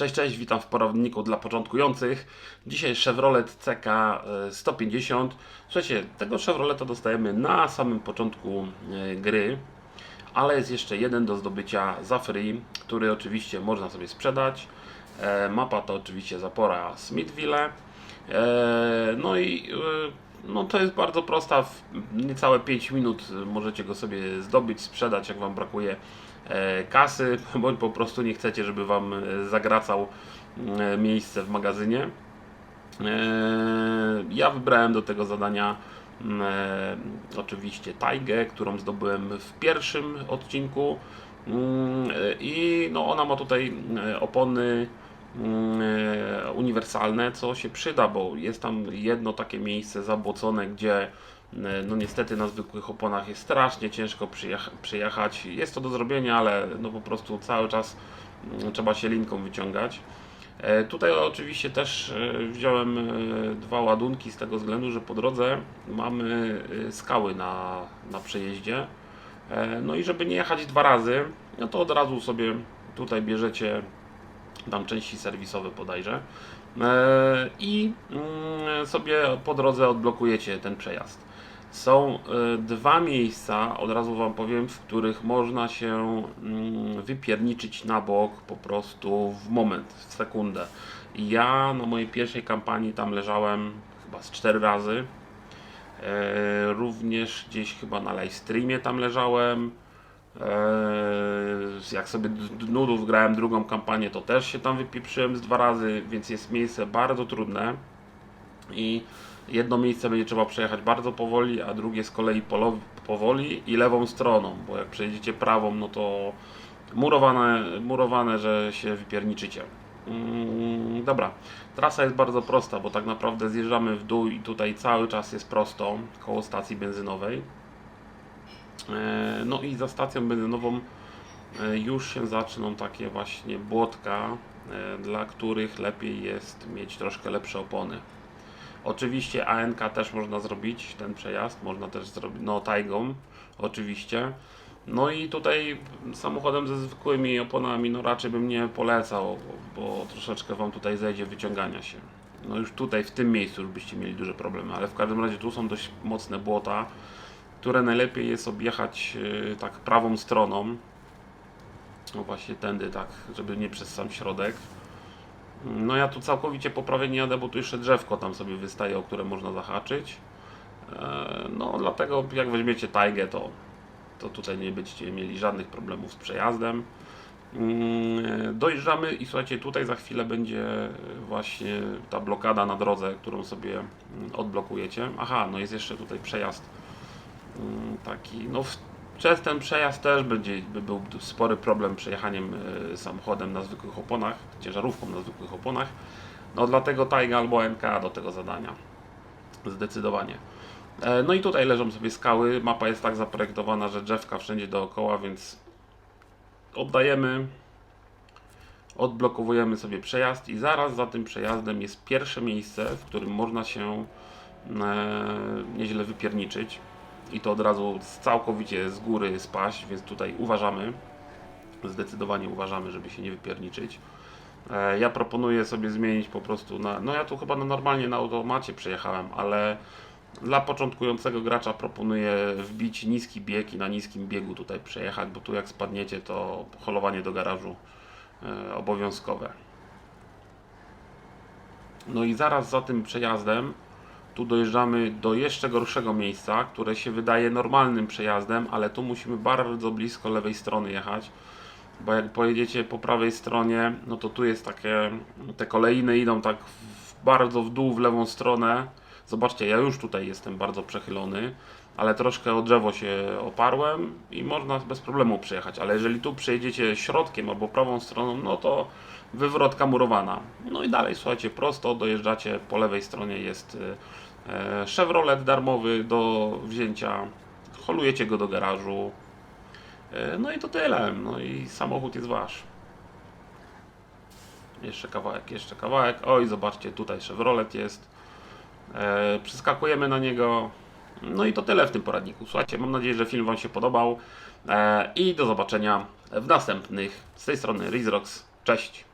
Cześć, cześć, witam w poradniku dla początkujących. Dzisiaj Chevrolet CK e, 150. Słuchajcie, tego Chevroleta dostajemy na samym początku e, gry, ale jest jeszcze jeden do zdobycia za free, który oczywiście można sobie sprzedać. E, Mapa to oczywiście zapora Smithville. E, No i e, no to jest bardzo prosta, w niecałe 5 minut możecie go sobie zdobyć, sprzedać jak Wam brakuje e, kasy, bądź po prostu nie chcecie, żeby Wam e, zagracał e, miejsce w magazynie. Ja wybrałem do tego zadania oczywiście Taigę, którą zdobyłem w pierwszym odcinku Mm, i no ona ma tutaj opony uniwersalne, co się przyda, bo jest tam jedno takie miejsce zabłocone, gdzie e, no niestety na zwykłych oponach jest strasznie ciężko przyjecha- przyjechać. Jest to do zrobienia, ale no po prostu cały czas mm, trzeba się linką wyciągać. E, Tutaj oczywiście też e, wziąłem e, dwa ładunki z tego względu, że po drodze mamy e, skały na, na przejeździe. E, No i żeby nie jechać dwa razy, no to od razu sobie tutaj bierzecie tam części serwisowe bodajże E, i mm, sobie po drodze odblokujecie ten przejazd. Są e, dwa miejsca, od razu Wam powiem, w których można się mm, wypierniczyć na bok po prostu w moment, w sekundę. Ja na mojej pierwszej kampanii tam leżałem chyba z cztery razy. E, również gdzieś chyba na live streamie tam leżałem. E, jak sobie nudów grałem drugą kampanię, to też się tam wypieprzyłem z dwa razy, więc jest miejsce bardzo trudne. I jedno miejsce będzie trzeba przejechać bardzo powoli, a drugie z kolei powoli i lewą stroną, bo jak przejedziecie prawą, no to murowane, murowane że się wypierniczycie. Mm, dobra, trasa jest bardzo prosta, bo tak naprawdę zjeżdżamy w dół i tutaj cały czas jest prosto koło stacji benzynowej. E, No i za stacją benzynową e, już się zaczną takie właśnie błotka, e, dla których lepiej jest mieć troszkę lepsze opony. Oczywiście ANK też można zrobić ten przejazd, można też zrobić, no Taigą oczywiście. No i tutaj samochodem ze zwykłymi oponami, no raczej bym nie polecał, bo, bo troszeczkę Wam tutaj zejdzie wyciągania się. No już tutaj w tym miejscu już byście mieli duże problemy, ale w każdym razie tu są dość mocne błota, które najlepiej jest objechać yy, tak prawą stroną. No właśnie tędy tak, żeby nie przez sam środek. No ja tu całkowicie po prawej nie jadę, bo tu jeszcze drzewko tam sobie wystaje, o które można zahaczyć. E, No dlatego jak weźmiecie Taigę, to, to tutaj nie będziecie mieli żadnych problemów z przejazdem. Mm, Dojeżdżamy i słuchajcie, tutaj za chwilę będzie właśnie ta blokada na drodze, którą sobie odblokujecie. Aha, no jest jeszcze tutaj przejazd taki, no przez ten przejazd też będzie, by był spory problem przejechaniem y, samochodem na zwykłych oponach, ciężarówką na zwykłych oponach. No dlatego Taiga albo NK do tego zadania. Zdecydowanie. E, No i tutaj leżą sobie skały. Mapa jest tak zaprojektowana, że drzewka wszędzie dookoła, więc oddajemy. Odblokowujemy sobie przejazd i zaraz za tym przejazdem jest pierwsze miejsce, w którym można się e, nieźle wypierniczyć i to od razu całkowicie z góry spaść, więc tutaj uważamy, zdecydowanie uważamy, żeby się nie wypierniczyć. E, Ja proponuję sobie zmienić po prostu na, no ja tu chyba normalnie na automacie przejechałem, ale dla początkującego gracza proponuję wbić niski bieg i na niskim biegu tutaj przejechać, bo tu jak spadniecie to holowanie do garażu e, obowiązkowe. No i zaraz za tym przejazdem tu dojeżdżamy do jeszcze gorszego miejsca, które się wydaje normalnym przejazdem, ale tu musimy bardzo blisko lewej strony jechać, bo jak pojedziecie po prawej stronie, no to tu jest takie, te kolejne idą tak w, bardzo w dół, w lewą stronę. Zobaczcie, ja już tutaj jestem bardzo przechylony, ale troszkę o drzewo się oparłem i można bez problemu przejechać, ale jeżeli tu przejedziecie środkiem albo prawą stroną, no to wywrotka murowana. No i dalej, słuchajcie, prosto dojeżdżacie, po lewej stronie jest e, Chevrolet darmowy do wzięcia, holujecie go do garażu, E, no i to tyle, no i samochód jest wasz. Jeszcze kawałek, jeszcze kawałek, oj zobaczcie, tutaj Chevrolet jest, e, przeskakujemy na niego, no i to tyle w tym poradniku. Słuchajcie, mam nadzieję, że film wam się podobał e, i do zobaczenia w następnych. Z tej strony Rizrox, cześć!